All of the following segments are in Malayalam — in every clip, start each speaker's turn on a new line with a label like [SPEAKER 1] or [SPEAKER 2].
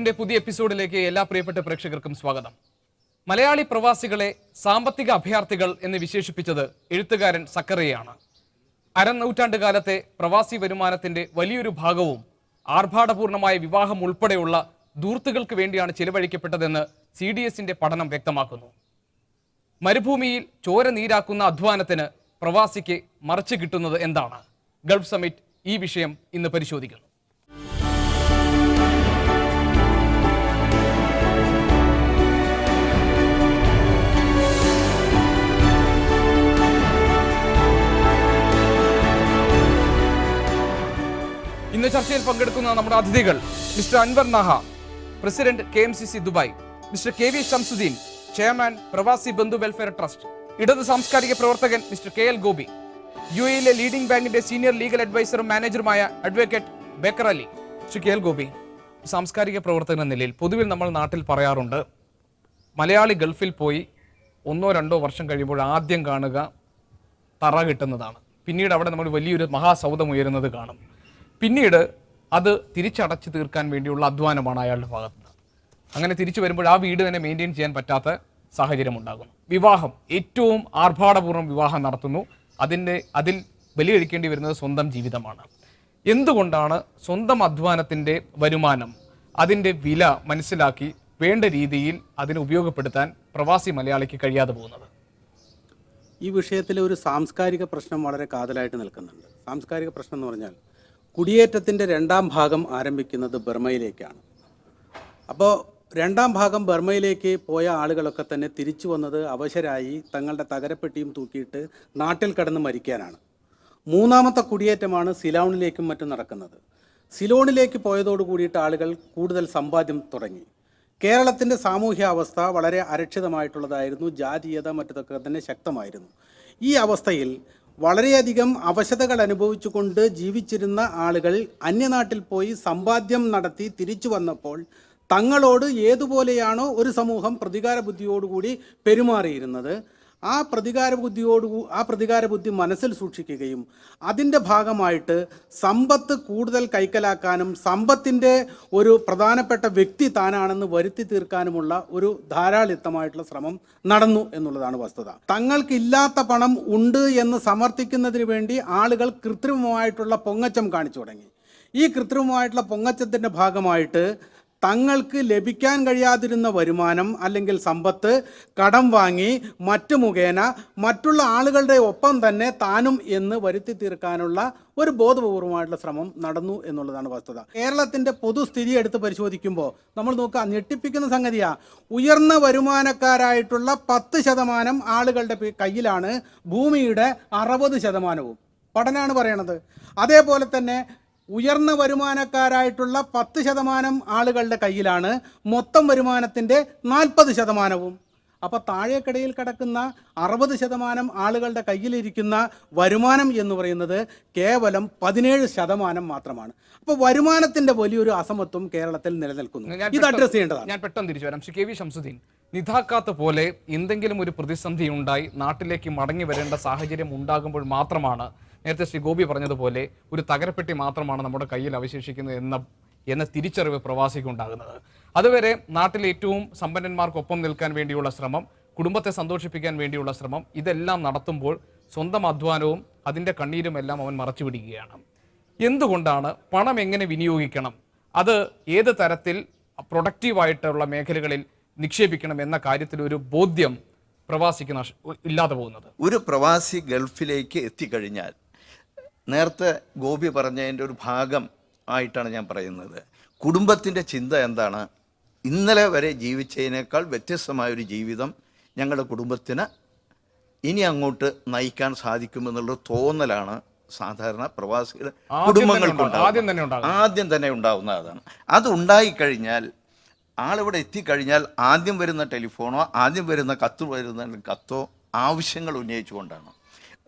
[SPEAKER 1] ഗൾഫ് പുതിയ എപ്പിസോഡിലേക്ക് എല്ലാ പ്രിയപ്പെട്ട പ്രേക്ഷകർക്കും സ്വാഗതം. മലയാളി പ്രവാസികളെ സാമ്പത്തിക അഭയാർത്ഥികൾ എന്ന് വിശേഷിപ്പിച്ചത് എഴുത്തുകാരൻ സക്കറിയയാണ്. അരനൂറ്റാണ്ട് കാലത്തെ പ്രവാസി വരുമാനത്തിന്റെ വലിയൊരു ഭാഗവും ആർഭാടപൂർണമായ വിവാഹം ഉൾപ്പെടെയുള്ള ദൂർത്തുകൾക്ക് വേണ്ടിയാണ് ചിലവഴിക്കപ്പെട്ടതെന്ന് സി ഡി എസിന്റെ പഠനം വ്യക്തമാക്കുന്നു. മരുഭൂമിയിൽ ചോര നീരാക്കുന്ന അധ്വാനത്തിന് പ്രവാസിക്ക് മറച്ചു കിട്ടുന്നത് എന്താണ്? ഗൾഫ് സമിറ്റ് ഈ വിഷയം ഇന്ന് പരിശോധിക്കുന്നു. ഇന്ന് ചർച്ചയിൽ പങ്കെടുക്കുന്ന നമ്മുടെ അതിഥികൾ mister Anwar Naha president K M C C Dubai mister K V Shamsuddin chairman Pravasi Bandhu welfare trust ഇടത് സാംസ്കാരിക പ്രവർത്തകൻ mister K L Gopi U എയിലെ ലീഡിംഗ് ബാങ്കിന്റെ സീനിയർ ലീഗൽ അഡ്വൈസറും മാനേജറുമായ advocate Baker Ali. Mister K L Gopi സാംസ്കാരിക പ്രവർത്തകൻ എന്ന നിലയിൽ പൊതുവിൽ നമ്മൾ നാട്ടിൽ പറയാറുണ്ട് മലയാളി ഗൾഫിൽ പോയി ഒന്നോ രണ്ടോ വർഷം കഴിയുമ്പോൾ ആദ്യം കാണുക തറ കിട്ടുന്നതാണ്. പിന്നീട് അവിടെ നമ്മൾ വലിയൊരു മഹാസൗധം ഉയരുന്നത് കാണും. പിന്നീട് അത് തിരിച്ചടച്ചു തീർക്കാൻ വേണ്ടിയുള്ള അധ്വാനമാണ് അയാളുടെ ഭാഗത്ത് നിന്ന് അങ്ങനെ തിരിച്ചു വരുമ്പോൾ ആ വീട് തന്നെ മെയിന്റെയിൻ ചെയ്യാൻ പറ്റാത്ത സാഹചര്യം ഉണ്ടാകുന്നു വിവാഹം ഏറ്റവും ആർഭാടപൂർവം വിവാഹം നടത്തുന്നു. അതിന്റെ അതിൽ ബലികഴിക്കേണ്ടി വരുന്നത് സ്വന്തം ജീവിതമാണ്. എന്തുകൊണ്ടാണ് സ്വന്തം അധ്വാനത്തിന്റെ വരുമാനം അതിന്റെ വില മനസ്സിലാക്കി വേണ്ട രീതിയിൽ അതിനെ ഉപയോഗപ്പെടുത്താൻ പ്രവാസി മലയാളിക്ക് കഴിയാതെ പോകുന്നത്?
[SPEAKER 2] ഈ വിഷയത്തിലെ ഒരു സാംസ്കാരിക പ്രശ്നം വളരെ കാതലായിട്ട് നിൽക്കുന്നുണ്ട്. സാംസ്കാരിക പ്രശ്നം എന്ന് പറഞ്ഞാൽ കുടിയേറ്റത്തിന്റെ രണ്ടാം ഭാഗം ആരംഭിക്കുന്നത് ബർമയിലേക്കാണ്. അപ്പോൾ രണ്ടാം ഭാഗം ബർമയിലേക്ക് പോയ ആളുകളൊക്കെ തന്നെ തിരിച്ചു വന്നത് അവശരായി തങ്ങളുടെ തകരപ്പെട്ടിയും തൂക്കിയിട്ട് നാട്ടിൽ കടന്ന് മരിക്കാനാണ്. മൂന്നാമത്തെ കുടിയേറ്റമാണ് സിലോണിലേക്കും മറ്റും നടക്കുന്നത്. സിലോണിലേക്ക് പോയതോട് കൂടിയിട്ട് ആളുകൾ കൂടുതൽ സമ്പാദ്യം തുടങ്ങി. കേരളത്തിന്റെ സാമൂഹ്യാവസ്ഥ വളരെ അരക്ഷിതമായിട്ടുള്ളതായിരുന്നു ജാതീയത മറ്റതൊക്കെ തന്നെ ശക്തമായിരുന്നു. ഈ അവസ്ഥയിൽ വളരെയധികം അവശതകൾ അനുഭവിച്ചുകൊണ്ട് ജീവിച്ചിരുന്ന ആളുകൾ അന്യനാട്ടിൽ പോയി സമ്പാദ്യം നടത്തി തിരിച്ചു വന്നപ്പോൾ തങ്ങളോട് ഏതുപോലെയാണോ ഒരു സമൂഹം പ്രതികാര ബുദ്ധിയോടുകൂടി പെരുമാറിയിരുന്നത്? ആ പ്രതികാര ബുദ്ധിയോട് ആ പ്രതികാര ബുദ്ധി മനസ്സിൽ സൂക്ഷിക്കുകയും അതിന്റെ ഭാഗമായിട്ട് സമ്പത്ത് കൂടുതൽ കൈക്കലാക്കാനും സമ്പത്തിന്റെ ഒരു പ്രധാനപ്പെട്ട വ്യക്തി താനാണെന്ന് വരുത്തി തീർക്കാനുമുള്ള ഒരു ധാരാളിത്തമായിട്ടുള്ള ശ്രമം നടന്നു എന്നുള്ളതാണ് വസ്തുത. തങ്ങൾക്കില്ലാത്ത പണം ഉണ്ട് എന്ന് സമർത്ഥിക്കുന്നതിന് വേണ്ടി ആളുകൾ കൃത്രിമമായിട്ടുള്ള പൊങ്ങച്ചം കാണിച്ചു തുടങ്ങി. ഈ കൃത്രിമമായിട്ടുള്ള പൊങ്ങച്ചത്തിന്റെ ഭാഗമായിട്ട് തങ്ങൾക്ക് ലഭിക്കാൻ കഴിയാതിരുന്ന വരുമാനം അല്ലെങ്കിൽ സമ്പത്ത് കടം വാങ്ങി മറ്റു മുഖേന മറ്റുള്ള ആളുകളുടെ ഒപ്പം തന്നെ താനും എന്ന് വരുത്തി തീർക്കാനുള്ള ഒരു ബോധപൂർവമായിട്ടുള്ള ശ്രമം നടന്നു എന്നുള്ളതാണ് വസ്തുത. കേരളത്തിന്റെ പൊതുസ്ഥിതി എടുത്ത് പരിശോധിക്കുമ്പോൾ നമ്മൾ നോക്കുക ഞെട്ടിപ്പിക്കുന്ന സംഗതിയാ. ഉയർന്ന വരുമാനക്കാരായിട്ടുള്ള പത്ത് ശതമാനം ആളുകളുടെ കയ്യിലാണ് ഭൂമിയുടെ അറുപത് ശതമാനവും. പഠനമാണ് പറയണത്. അതേപോലെ തന്നെ ഉയർന്ന വരുമാനക്കാരായിട്ടുള്ള പത്ത് ശതമാനം ആളുകളുടെ കയ്യിലാണ് മൊത്തം വരുമാനത്തിന്റെ നാൽപ്പത് ശതമാനവും. അപ്പോൾ താഴേക്കിടയിൽ കിടക്കുന്ന അറുപത് ശതമാനം ആളുകളുടെ കയ്യിലിരിക്കുന്ന വരുമാനം എന്ന് പറയുന്നത് കേവലം പതിനേഴ് ശതമാനം മാത്രമാണ്. അപ്പോൾ വരുമാനത്തിന്റെ വലിയൊരു അസമത്വം കേരളത്തിൽ നിലനിൽക്കുന്നു. ഇത് അഡ്രസ് ചെയ്യേണ്ടതാണ്.
[SPEAKER 1] ഞാൻ പെട്ടെന്ന് തിരിച്ചു വരാം. ശ്രീ കെ വി ശംസുദ്ദീൻ നിതാക്കാത്ത പോലെ എന്തെങ്കിലും ഒരു പ്രതിസന്ധി ഉണ്ടായി നാട്ടിലേക്ക് മടങ്ങി വരേണ്ട സാഹചര്യം ഉണ്ടാകുമ്പോൾ മാത്രമാണ് നേരത്തെ ശ്രീ ഗോപി പറഞ്ഞതുപോലെ ഒരു തകരപ്പെട്ടി മാത്രമാണ് നമ്മുടെ കയ്യിൽ അവശേഷിക്കുന്നത് എന്ന എന്ന തിരിച്ചറിവ് പ്രവാസിക്ക് ഉണ്ടാകുന്നത് അതുവരെ നാട്ടിലെ ഏറ്റവും സമ്പന്നന്മാർക്കൊപ്പം നിൽക്കാൻ വേണ്ടിയുള്ള ശ്രമം കുടുംബത്തെ സന്തോഷിപ്പിക്കാൻ വേണ്ടിയുള്ള ശ്രമം ഇതെല്ലാം നടത്തുമ്പോൾ സ്വന്തം അധ്വാനവും അതിന്റെ കണ്ണീരും എല്ലാം അവൻ മറച്ചു പിടിക്കുകയാണ്. എന്തുകൊണ്ടാണ് പണം എങ്ങനെ വിനിയോഗിക്കണം? അത് ഏത് തരത്തിൽ പ്രൊഡക്റ്റീവായിട്ടുള്ള മേഖലകളിൽ നിക്ഷേപിക്കണം എന്ന കാര്യത്തിൽ ഒരു ബോധ്യം പ്രവാസിക്ക് ഇല്ലാതെ പോകുന്നത്?
[SPEAKER 3] ഒരു പ്രവാസി ഗൾഫിലേക്ക് എത്തിക്കഴിഞ്ഞാൽ നേരത്തെ ഗോപി പറഞ്ഞതിന്റെ ഒരു ഭാഗം ആയിട്ടാണ് ഞാൻ പറയുന്നത്. കുടുംബത്തിന്റെ ചിന്ത എന്താണ്? ഇന്നലെ വരെ ജീവിച്ചതിനേക്കാൾ വ്യത്യസ്തമായൊരു ജീവിതം ഞങ്ങളുടെ കുടുംബത്തിന് ഇനി അങ്ങോട്ട് നയിക്കാൻ സാധിക്കുമെന്നുള്ള തോന്നലാണ് സാധാരണ പ്രവാസികളുടെ
[SPEAKER 1] ആദ്യം തന്നെ
[SPEAKER 3] കുടുംബങ്ങൾക്ക്
[SPEAKER 1] ഉണ്ടാകും. ആദ്യം തന്നെ.
[SPEAKER 3] ആദ്യം തന്നെ ഉണ്ടാവുന്ന അതാണ് അത് ഉണ്ടായിക്കഴിഞ്ഞാൽ ആളിവിടെ എത്തിക്കഴിഞ്ഞാൽ ആദ്യം വരുന്ന ടെലിഫോണോ ആദ്യം വരുന്ന കത്ത് വരുന്ന കത്തോ ആവശ്യങ്ങൾ ഉന്നയിച്ചുകൊണ്ടാണ്.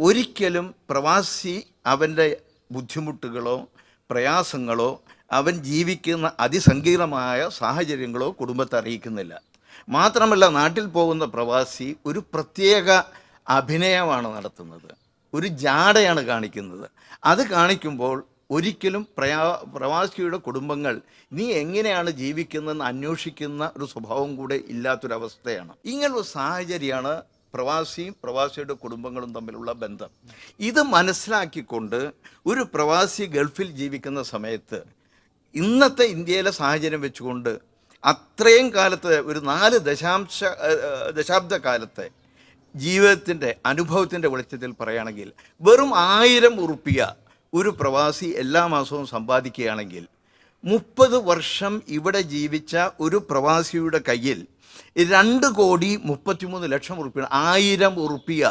[SPEAKER 3] ഒരിക്കലും പ്രവാസി അവന്റെ ബുദ്ധിമുട്ടുകളോ പ്രയാസങ്ങളോ അവൻ ജീവിക്കുന്ന അതിസങ്കീർണമായ സാഹചര്യങ്ങളോ കുടുംബത്തെ അറിയിക്കുന്നില്ല. മാത്രമല്ല നാട്ടിൽ പോകുന്ന പ്രവാസി ഒരു പ്രത്യേക അഭിനയമാണ് നടത്തുന്നത്. ഒരു ജാടയാണ് കാണിക്കുന്നത്. അത് കാണിക്കുമ്പോൾ ഒരിക്കലും പ്രയാ പ്രവാസിയുടെ കുടുംബങ്ങൾ നീ എങ്ങനെയാണ് ജീവിക്കുന്നതെന്ന് അന്വേഷിക്കുന്ന ഒരു സ്വഭാവം കൂടെ ഇല്ലാത്തൊരവസ്ഥയാണ്. ഇങ്ങനൊരു സാഹചര്യമാണ് പ്രവാസിയും പ്രവാസിയുടെ കുടുംബങ്ങളും തമ്മിലുള്ള ബന്ധം. ഇത് മനസ്സിലാക്കിക്കൊണ്ട് ഒരു പ്രവാസി ഗൾഫിൽ ജീവിക്കുന്ന സമയത്ത് ഇന്നത്തെ ഇന്ത്യയിലെ സാഹചര്യം വെച്ചുകൊണ്ട് അത്രയും കാലത്തെ ഒരു നാല് ദശാംശ ദശാബ്ദ കാലത്തെ ജീവിതത്തിന്റെ അനുഭവത്തിന്റെ വെളിച്ചത്തിൽ പറയുകയാണെങ്കിൽ വെറും ആയിരം ഉറുപ്പിയ ഒരു പ്രവാസി എല്ലാ മാസവും സമ്പാദിക്കുകയാണെങ്കിൽ മുപ്പത് വർഷം ഇവിടെ ജീവിച്ച ഒരു പ്രവാസിയുടെ കയ്യിൽ രണ്ട് കോടി മുപ്പത്തിമൂന്ന് ലക്ഷം ഉറുപ്പിയ ആയിരം ഉറുപ്പിയ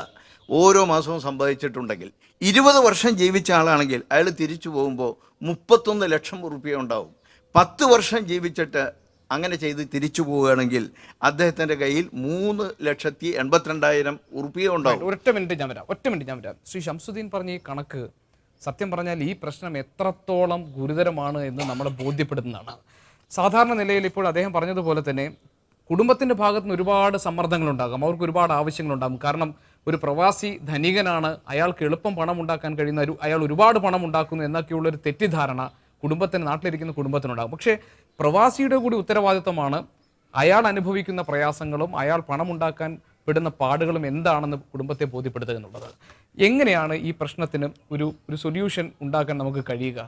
[SPEAKER 3] ഓരോ മാസവും സമ്പാദിച്ചിട്ടുണ്ടെങ്കിൽ ഇരുപത് വർഷം ജീവിച്ച ആളാണെങ്കിൽ അയാൾ തിരിച്ചു പോകുമ്പോൾ മുപ്പത്തൊന്ന് ലക്ഷം ഉറുപ്പിയ ഉണ്ടാവും. പത്ത് വർഷം ജീവിച്ചിട്ട് അങ്ങനെ ചെയ്ത് തിരിച്ചു പോവുകയാണെങ്കിൽ അദ്ദേഹത്തിന്റെ കയ്യിൽ മൂന്ന് ലക്ഷത്തി എൺപത്തിരണ്ടായിരം ഉറുപ്പിക ഉണ്ടാവും.
[SPEAKER 1] ഒറ്റ മിനിറ്റ് ഞാൻ വരാം ഒറ്റ മിനിറ്റ് ഞാൻ വരാം. ശ്രീ ഷംസുദ്ദീൻ പറഞ്ഞ ഈ കണക്ക് സത്യം പറഞ്ഞാൽ ഈ പ്രശ്നം എത്രത്തോളം ഗുരുതരമാണ് എന്ന് നമ്മൾ ബോധ്യപ്പെടുന്നതാണ് സാധാരണ നിലയിൽ ഇപ്പോൾ അദ്ദേഹം പറഞ്ഞതുപോലെ തന്നെ കുടുംബത്തിന്റെ ഭാഗത്തു നിന്ന് ഒരുപാട് സമ്മർദ്ദങ്ങളുണ്ടാകും. അവർക്ക് ഒരുപാട് ആവശ്യങ്ങളുണ്ടാകും. കാരണം ഒരു പ്രവാസി ധനികനാണ് അയാൾക്ക് എളുപ്പം പണം ഉണ്ടാക്കാൻ കഴിയുന്ന ഒരു അയാൾ ഒരുപാട് പണം ഉണ്ടാക്കുന്നു എന്നൊക്കെയുള്ളൊരു തെറ്റിദ്ധാരണ കുടുംബത്തിന് നാട്ടിലിരിക്കുന്ന കുടുംബത്തിനുണ്ടാകും. പക്ഷേ പ്രവാസിയുടെ കൂടി ഉത്തരവാദിത്തമാണ് അയാൾ അനുഭവിക്കുന്ന പ്രയാസങ്ങളും അയാൾ പണമുണ്ടാക്കാൻ പെടുന്ന പാടുകളും എന്താണെന്ന് കുടുംബത്തെ ബോധ്യപ്പെടുത്തുക എന്നുള്ളത്. എങ്ങനെയാണ് ഈ പ്രശ്നത്തിന് ഒരു ഒരു സൊല്യൂഷൻ ഉണ്ടാക്കാൻ നമുക്ക് കഴിയുക?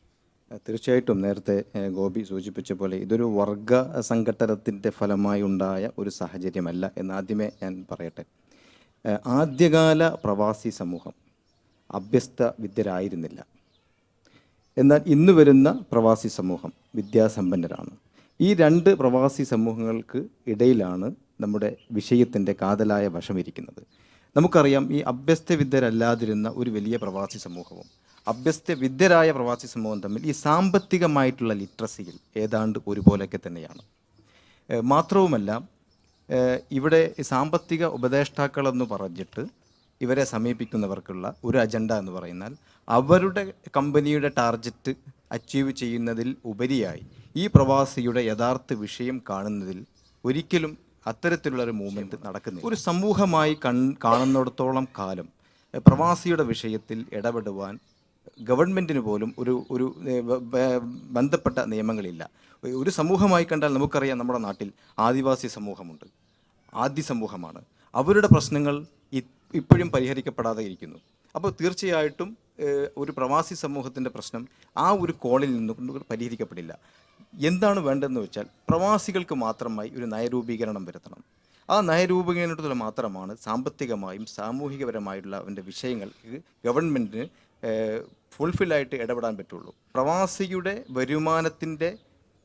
[SPEAKER 4] തീർച്ചയായിട്ടും നേരത്തെ ഗോപി സൂചിപ്പിച്ച പോലെ ഇതൊരു വർഗ സംഘട്ടനത്തിന്റെ ഫലമായി ഉണ്ടായ ഒരു സാഹചര്യമല്ല എന്ന് ആദ്യമേ ഞാൻ പറയട്ടെ. ആദ്യകാല പ്രവാസി സമൂഹം അഭ്യസ്ത വിദ്യരായിരുന്നില്ല എന്നാൽ ഇന്ന് വരുന്ന പ്രവാസി സമൂഹം വിദ്യാസമ്പന്നരാണ്. ഈ രണ്ട് പ്രവാസി സമൂഹങ്ങൾക്ക് ഇടയിലാണ് നമ്മുടെ വിഷയത്തിന്റെ കാതലായ വശമിരിക്കുന്നത്. നമുക്കറിയാം ഈ അഭ്യസ്തവിദ്യരല്ലാതിരുന്ന ഒരു വലിയ പ്രവാസി സമൂഹവും. അഭ്യസ്തവിദ്യരായ പ്രവാസി സമൂഹം തമ്മിൽ ഈ സാമ്പത്തികമായിട്ടുള്ള ലിറ്ററസിയിൽ ഏതാണ്ട് ഒരുപോലെയൊക്കെ തന്നെയാണ്. മാത്രവുമല്ല ഇവിടെ സാമ്പത്തിക ഉപദേഷ്ടാക്കളെന്ന് പറഞ്ഞിട്ട് ഇവരെ സമീപിക്കുന്നവർക്കുള്ള ഒരു അജണ്ട എന്ന് പറയുന്നാൽ അവരുടെ കമ്പനിയുടെ ടാർഗറ്റ് അച്ചീവ് ചെയ്യുന്നതിൽ ഉപരിയായി ഈ പ്രവാസിയുടെ യഥാർത്ഥ വിഷയം കാണുന്നതിൽ ഒരിക്കലും അത്തരത്തിലുള്ള ഒരു മൂവ്മെന്റ് നടക്കുന്നില്ല. ഒരു സമൂഹമായി കൺ കാണുന്നിടത്തോളം കാലം പ്രവാസിയുടെ വിഷയത്തിൽ ഇടപെടുവാൻ ഗവൺമെന്റിന് പോലും ഒരു ഒരു ബന്ധപ്പെട്ട നിയമങ്ങളില്ല. ഒരു സമൂഹമായി കണ്ടാൽ നമുക്കറിയാം നമ്മുടെ നാട്ടിൽ ആദിവാസി സമൂഹമുണ്ട്. ആദ്യ സമൂഹമാണ്. അവരുടെ പ്രശ്നങ്ങൾ ഇപ്പോഴും പരിഹരിക്കപ്പെടാതെ ഇരിക്കുന്നു. അപ്പോൾ തീർച്ചയായിട്ടും ഒരു പ്രവാസി സമൂഹത്തിന്റെ പ്രശ്നം ആ ഒരു കോളിൽ നിന്നുകൊണ്ട് പരിഹരിക്കപ്പെടില്ല. എന്താണ് വേണ്ടതെന്ന് വെച്ചാൽ പ്രവാസികൾക്ക് മാത്രമായി ഒരു നയരൂപീകരണം വരുത്തണം. ആ നയരൂപീകരണത്തിൽ മാത്രമാണ് സാമ്പത്തികമായും സാമൂഹികപരമായിട്ടുള്ള അവന്റെ വിഷയങ്ങൾക്ക് ഗവൺമെന്റിന് ഫുൾഫില്ലായിട്ട് ഇടപെടാൻ പറ്റുള്ളൂ. പ്രവാസിയുടെ വരുമാനത്തിന്റെ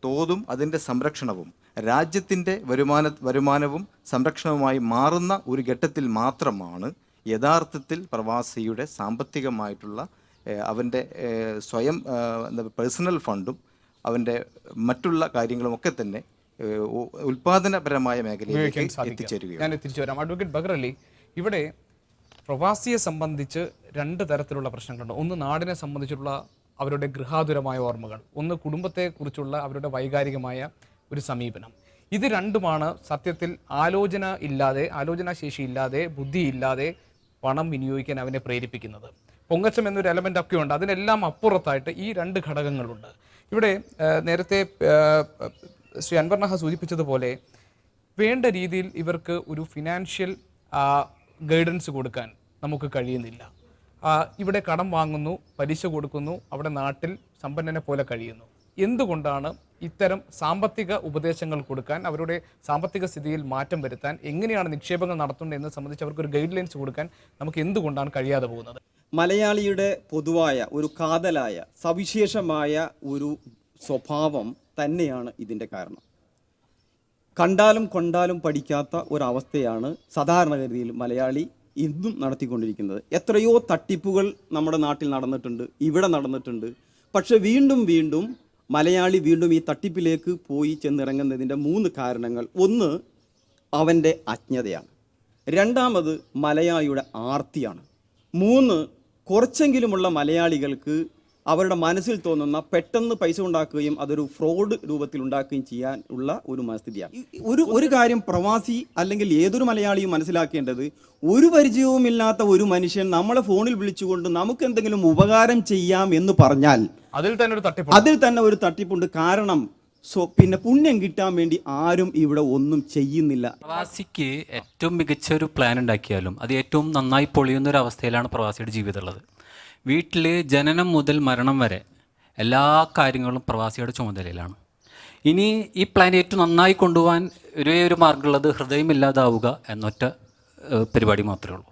[SPEAKER 4] തോതും അതിന്റെ സംരക്ഷണവും രാജ്യത്തിന്റെ വരുമാന വരുമാനവും സംരക്ഷണവുമായി മാറുന്ന ഒരു ഘട്ടത്തിൽ മാത്രമാണ് യഥാർത്ഥത്തിൽ പ്രവാസിയുടെ സാമ്പത്തികമായിട്ടുള്ള അവന്റെ സ്വയം പേഴ്സണൽ ഫണ്ടും അവന്റെ മറ്റുള്ള കാര്യങ്ങളുമൊക്കെ തന്നെ ഉൽപാദനപരമായ മേഖലയിലേക്ക് എത്തിച്ചേരുകയാണ്.
[SPEAKER 1] ഞാൻ എത്തിച്ചു വരാം അഡ്വക്കേറ്റ് ബഗറലി ഇവിടെ പ്രവാസിയെ സംബന്ധിച്ച് രണ്ട് തരത്തിലുള്ള പ്രശ്നങ്ങളുണ്ട്. ഒന്ന് നാടിനെ സംബന്ധിച്ചുള്ള അവരുടെ ഗൃഹാതുരമായ ഓർമ്മകൾ. ഒന്ന് കുടുംബത്തെക്കുറിച്ചുള്ള അവരുടെ വൈകാരികമായ ഒരു സമീപനം. ഇത് രണ്ടുമാണ് സത്യത്തിൽ ആലോചന ഇല്ലാതെ ആലോചനാശേഷി ഇല്ലാതെ ബുദ്ധി ഇല്ലാതെ പണം വിനിയോഗിക്കാൻ അവനെ പ്രേരിപ്പിക്കുന്നത്. പൊങ്ങച്ചം എന്നൊരു എലമെന്റ് ഒക്കെ ഉണ്ട്. അതിനെല്ലാം അപ്പുറത്തായിട്ട് ഈ രണ്ട് ഘടകങ്ങളുണ്ട്. ഇവിടെ നേരത്തെ ശ്രീ അൻവർണഹ സൂചിപ്പിച്ചതുപോലെ വേണ്ട രീതിയിൽ ഇവർക്ക് ഒരു ഫിനാൻഷ്യൽ ഗൈഡൻസ് കൊടുക്കാൻ നമുക്ക് കഴിയുന്നില്ല. ഇവിടെ കടം വാങ്ങുന്നു പലിശ കൊടുക്കുന്നു അവിടെ നാട്ടിൽ സമ്പന്നനെ പോലെ കഴിയുന്നു. എന്തുകൊണ്ടാണ് ഇത്തരം സാമ്പത്തിക ഉപദേശങ്ങൾ കൊടുക്കാൻ അവരുടെ സാമ്പത്തിക സ്ഥിതിയിൽ മാറ്റം വരുത്താൻ എങ്ങനെയാണ് നിക്ഷേപങ്ങൾ നടത്തേണ്ടത് എന്ന് സംബന്ധിച്ച് അവർക്ക് ഒരു ഗൈഡ് ലൈൻസ് കൊടുക്കാൻ നമുക്ക് എന്തുകൊണ്ടാണ് കഴിയാതെ പോകുന്നത്?
[SPEAKER 5] മലയാളിയുടെ പൊതുവായ ഒരു കാതലായ സവിശേഷമായ ഒരു സ്വഭാവം തന്നെയാണ് ഇതിന്റെ കാരണം. കണ്ടാലും കൊണ്ടാലും പഠിക്കാത്ത ഒരവസ്ഥയാണ് സാധാരണഗതിയിൽ മലയാളി ഇന്നും നടത്തിക്കൊണ്ടിരിക്കുന്നത്. എത്രയോ തട്ടിപ്പുകൾ നമ്മുടെ നാട്ടിൽ നടന്നിട്ടുണ്ട് ഇവിടെ നടന്നിട്ടുണ്ട്. പക്ഷെ വീണ്ടും വീണ്ടും മലയാളി വീണ്ടും ഈ തട്ടിപ്പിലേക്ക് പോയി ചെന്നിറങ്ങുന്നതിന്റെ മൂന്ന് കാരണങ്ങൾ. ഒന്ന് അവന്റെ അജ്ഞതയാണ്. രണ്ടാമത് മലയാളിയുടെ ആർത്തിയാണ്. മൂന്ന് കുറച്ചെങ്കിലുമുള്ള മലയാളികൾക്ക് അവരുടെ മനസ്സിൽ തോന്നുന്ന പെട്ടെന്ന് പൈസ ഉണ്ടാക്കുകയും അതൊരു ഫ്രോഡ് രൂപത്തിൽ ഉണ്ടാക്കുകയും ചെയ്യാൻ ഉള്ള ഒരു മനസ്ഥിതിയാണ്. ഒരു ഒരു കാര്യം പ്രവാസി അല്ലെങ്കിൽ ഏതൊരു മലയാളിയും മനസ്സിലാക്കേണ്ടത് ഒരു പരിചയവും ഇല്ലാത്ത ഒരു മനുഷ്യൻ നമ്മളെ ഫോണിൽ വിളിച്ചുകൊണ്ട് നമുക്ക് എന്തെങ്കിലും ഉപകാരം ചെയ്യാം എന്ന് പറഞ്ഞാൽ
[SPEAKER 1] അതിൽ തന്നെ ഒരു തട്ടിപ്പ്
[SPEAKER 5] അതിൽ തന്നെ ഒരു തട്ടിപ്പുണ്ട്. കാരണം സോ പിന്നെ പുണ്യം കിട്ടാൻ വേണ്ടി ആരും ഇവിടെ ഒന്നും ചെയ്യുന്നില്ല.
[SPEAKER 6] പ്രവാസിക്ക് ഏറ്റവും മികച്ച ഒരു പ്ലാൻ ഉണ്ടാക്കിയാലും അത് ഏറ്റവും നന്നായി പൊളിയുന്ന ഒരു അവസ്ഥയിലാണ് പ്രവാസിയുടെ ജീവിതം ഉള്ളത്. വീട്ടിൽ ജനനം മുതൽ മരണം വരെ എല്ലാ കാര്യങ്ങളും പ്രവാസിയുടെ ചുമതലയിലാണ്. ഇനി ഈ പ്ലാൻ ഏറ്റവും നന്നായി കൊണ്ടുപോകാൻ ഒരേ ഒരു മാർഗമുള്ളത് ഹൃദയമില്ലാതാവുക എന്നൊറ്റ പരിപാടി മാത്രമേ ഉള്ളൂ.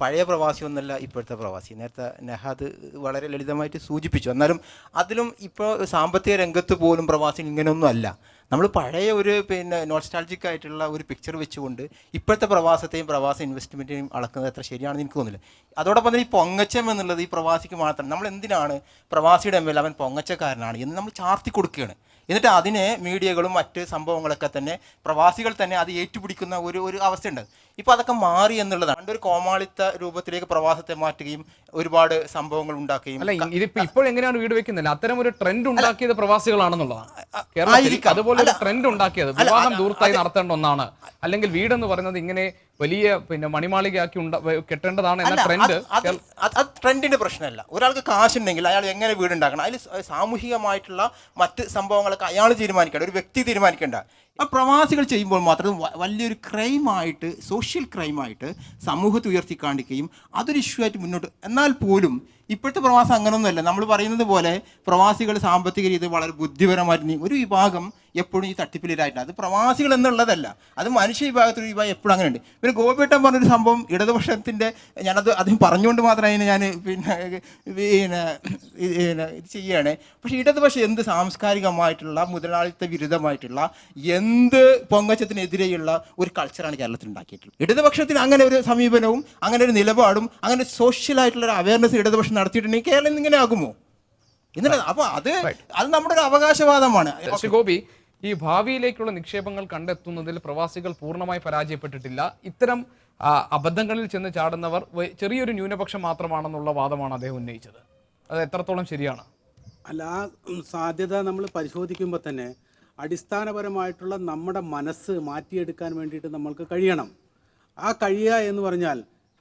[SPEAKER 7] പഴയ പ്രവാസി ഒന്നല്ല ഇപ്പോഴത്തെ പ്രവാസി. നേരത്തെ നെഹാദ് വളരെ ലളിതമായിട്ട് സൂചിപ്പിച്ചു. എന്നാലും അതിലും ഇപ്പോൾ സാമ്പത്തിക രംഗത്ത് പോലും പ്രവാസി ഇങ്ങനെയൊന്നും അല്ല. നമ്മൾ പഴയ ഒരു പിന്നെ നോസ്റ്റാൾജിക് ആയിട്ടുള്ള ഒരു പിക്ചർ വെച്ചുകൊണ്ട് ഇപ്പോഴത്തെ പ്രവാസത്തെയും പ്രവാസ ഇൻവെസ്റ്റ്മെന്റിനെയും അളക്കുന്നത് എത്ര ശരിയാണെന്ന് എനിക്ക് തോന്നില്ല അതോടൊപ്പം തന്നെ ഈ പൊങ്ങച്ചം എന്നുള്ളത് ഈ പ്രവാസിക്ക് മാത്രം നമ്മൾ എന്തിനാണ് പ്രവാസിയുടെ മേൽ അവൻ പൊങ്ങച്ചക്കാരനാണ് എന്ന് നമ്മൾ ചാർത്തി കൊടുക്കുകയാണ്. എന്നിട്ട് അതിനെ മീഡിയകളും മറ്റ് സംഭവങ്ങളൊക്കെ തന്നെ പ്രവാസികൾ തന്നെ അത് ഏറ്റുപിടിക്കുന്ന ഒരു ഒരു അവസ്ഥയുണ്ട്. ഇപ്പോൾ അതൊക്കെ മാറി എന്നുള്ളതാണ്. പണ്ടൊരു കോമാളിത്ത രൂപത്തിലേക്ക് പ്രവാസത്തെ മാറ്റുകയും ഒരുപാട് സംഭവങ്ങൾ ഉണ്ടാക്കുകയും
[SPEAKER 1] അല്ല ഇതിപ്പോ ഇപ്പോൾ എങ്ങനെയാണ് വീട് വെക്കുന്നില്ല അത്തരം ഒരു ട്രെൻഡ് ഉണ്ടാക്കിയത് പ്രവാസികളാണെന്നുള്ളതാണ് അതുപോലെ ഒരു ട്രെൻഡ് ഉണ്ടാക്കിയത്. വിവാഹം ദൂർത്തായി നടത്തേണ്ട ഒന്നാണ്. അല്ലെങ്കിൽ വീടെന്ന് പറയുന്നത് ഇങ്ങനെ വലിയ പിന്നെ മണിമാളികയാക്കി കെട്ടേണ്ടതാണ് എന്ന ട്രെൻഡ്
[SPEAKER 7] അത് ട്രെൻഡിന്റെ പ്രശ്നമല്ല. ഒരാൾക്ക് കാശുണ്ടെങ്കിൽ അയാൾ എങ്ങനെ വീടുണ്ടാക്കണം? അതിൽ സാമൂഹികമായിട്ടുള്ള മറ്റ് സംഭവങ്ങളൊക്കെ അയാൾ തീരുമാനിക്കേണ്ട ഒരു വ്യക്തി തീരുമാനിക്കേണ്ട. പ്രവാസികൾ ചെയ്യുമ്പോൾ മാത്രം വലിയൊരു ക്രൈമായിട്ട് സോഷ്യൽ ക്രൈമായിട്ട് സമൂഹത്തെ ഉയർത്തി കാണിക്കുകയും അതൊരു ഇഷ്യൂ ആയിട്ട് മുന്നോട്ട് എന്നാൽ പോലും ഇപ്പോഴത്തെ പ്രവാസം അങ്ങനെയൊന്നുമല്ല നമ്മൾ പറയുന്നത് പോലെ പ്രവാസികൾ സാമ്പത്തിക രീതി വളരെ ബുദ്ധിപരമായിട്ട് ഒരു വിഭാഗം എപ്പോഴും ഈ തട്ടിപ്പിലായിട്ടുണ്ട് അത് പ്രവാസികൾ എന്നുള്ളതല്ല. അത് മനുഷ്യ വിഭാഗത്തിൽ വിഭാഗം എപ്പോഴും അങ്ങനെ ഉണ്ട് പിന്നെ ഗോപിയേട്ടൻ പറഞ്ഞൊരു സംഭവം ഇടതുപക്ഷത്തിന്റെ ഞാനത് അദ്ദേഹം പറഞ്ഞുകൊണ്ട് മാത്രമേ അതിനെ ഞാൻ പിന്നെ പിന്നെ ഇത് ചെയ്യുകയാണ്. പക്ഷേ ഇടതുപക്ഷം എന്ത് സാംസ്കാരികമായിട്ടുള്ള മുതലാളിത്ത വിരുദ്ധമായിട്ടുള്ള എന്ത് പൊങ്കച്ചത്തിനെതിരെയുള്ള ഒരു കൾച്ചറാണ് കേരളത്തിൽ ഉണ്ടാക്കിയിട്ടുള്ളത്. ഇടതുപക്ഷത്തിന് അങ്ങനെ ഒരു സമീപനവും അങ്ങനെ ഒരു നിലപാടും അങ്ങനെ സോഷ്യലായിട്ടുള്ള ഒരു അവയർനെസ് ഇടതുപക്ഷം നടത്തിയിട്ടുണ്ടെങ്കിൽ കേരളം ഇങ്ങനെ ആകുമോ? എന്നിട്ട് അപ്പോൾ അത് അത് നമ്മുടെ ഒരു അവകാശവാദമാണ്.
[SPEAKER 1] ഗോപി ഈ ഭാവിയിലേക്കുള്ള നിക്ഷേപങ്ങൾ കണ്ടെത്തുന്നതിൽ പ്രവാസികൾ പൂർണമായി പരാജയപ്പെട്ടിട്ടില്ല. ഇത്തരം അബദ്ധങ്ങളിൽ ചെന്ന് ചാടുന്നവർ ചെറിയൊരു ന്യൂനപക്ഷം മാത്രമാണെന്നുള്ള വാദമാണ് അദ്ദേഹം ഉന്നയിച്ചത്. അത് എത്രത്തോളം ശരിയാണ്?
[SPEAKER 2] അല്ല ആ സാധ്യത നമ്മൾ പരിശോധിക്കുമ്പോൾ തന്നെ അടിസ്ഥാനപരമായിട്ടുള്ള നമ്മുടെ മനസ്സ് മാറ്റിയെടുക്കാൻ വേണ്ടിയിട്ട് നമ്മൾക്ക് കഴിയണം. ആ കഴിയുക എന്ന് പറഞ്ഞാൽ